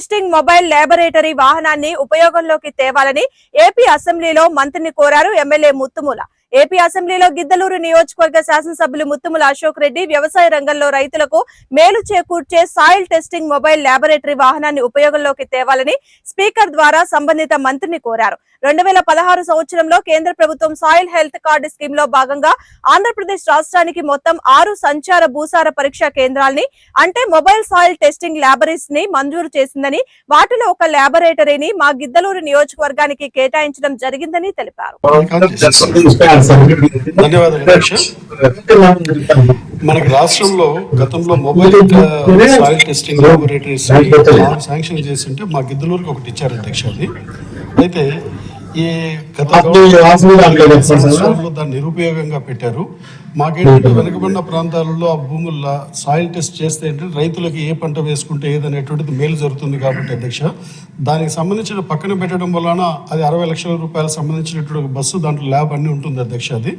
Testing mobile laboratory వాహనాన్ని ఉపయోగంలోకి తేవాలని AP అసెంబ్లీలో మంత్రిని కోరారు ఎమ్మెల్యే ముత్తుముల. ఏపీ అసెంబ్లీలో గిద్దలూరు నియోజకవర్గ శాసనసభ్యులు ముత్తుముల అశోక్ రెడ్డి వ్యవసాయ రంగంలో రైతులకు మేలు చేకూర్చే సాయిల్ టెస్టింగ్ మొబైల్ ల్యాబొరేటరీ వాహనాన్ని ఉపయోగంలోకి తేవాలని స్పీకర్ ద్వారా సంబంధిత మంత్రిని కోరారు. రెండు వేల పదహారు సంవత్సరంలో కేంద్ర ప్రభుత్వం సాయిల్ హెల్త్ కార్డు స్కీమ్లో భాగంగా ఆంధ్రప్రదేశ్ రాష్ట్రానికి మొత్తం ఆరు సంచార భూసార పరీక్షా కేంద్రాల్ని అంటే మొబైల్ సాయిల్ టెస్టింగ్ ల్యాబొరేటరీస్ని మంజూరు చేసిందని వాటిలో ఒక ల్యాబొరేటరీని మా గిద్దలూరు నియోజకవర్గానికి కేటాయించడం జరిగిందని తెలిపారు. ధన్యవాదాలు. మనకి రాష్ట్రంలో గతంలో mobile soil testing laboratories sanction చేసింటే మా గిద్దలూరుకి ఒకటి ఇచ్చారు అధ్యక్ష అది. అయితే ఈ గత దాన్ని నిరుపయోగంగా పెట్టారు. మాకేంటంటే వెనుకబడిన ప్రాంతాలలో ఆ భూముల్లో సాయిల్ టెస్ట్ చేస్తే ఏంటంటే రైతులకి ఏ పంట వేసుకుంటే ఏదనేటువంటిది మేలు జరుగుతుంది కాబట్టి అధ్యక్ష. దానికి సంబంధించిన పక్కన పెట్టడం వలన అది అరవై లక్షల రూపాయలకు సంబంధించినటువంటి బస్సు దాంట్లో ల్యాబ్ అన్ని ఉంటుంది అధ్యక్ష అది.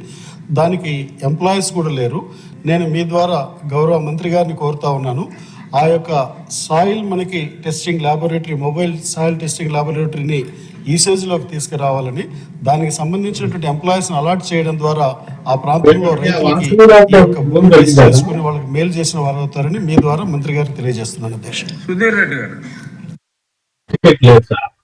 దానికి ఎంప్లాయీస్ కూడా లేరు. నేను మీ ద్వారా గౌరవ మంత్రి గారిని కోరుతా ఉన్నాను. ఆ యొక్క సాయిల్ మనకి testing laboratory mobile soil testing ల్యాబొరేటరీని ఈ లోకి తీసుకురావాలని దానికి సంబంధించినటువంటి ఎంప్లాయీస్ అలాట్ చేయడం ద్వారా ఆ ప్రాంతంలో రైతులకి ఈ యొక్క భూమి లీజ్ చేసుకుని వాళ్ళకి మేలు చేసిన వారు అవుతారని మీ ద్వారా మంత్రి గారికి తెలియజేస్తున్నాను అధ్యక్ష. సుధీర్ రెడ్డి గారు.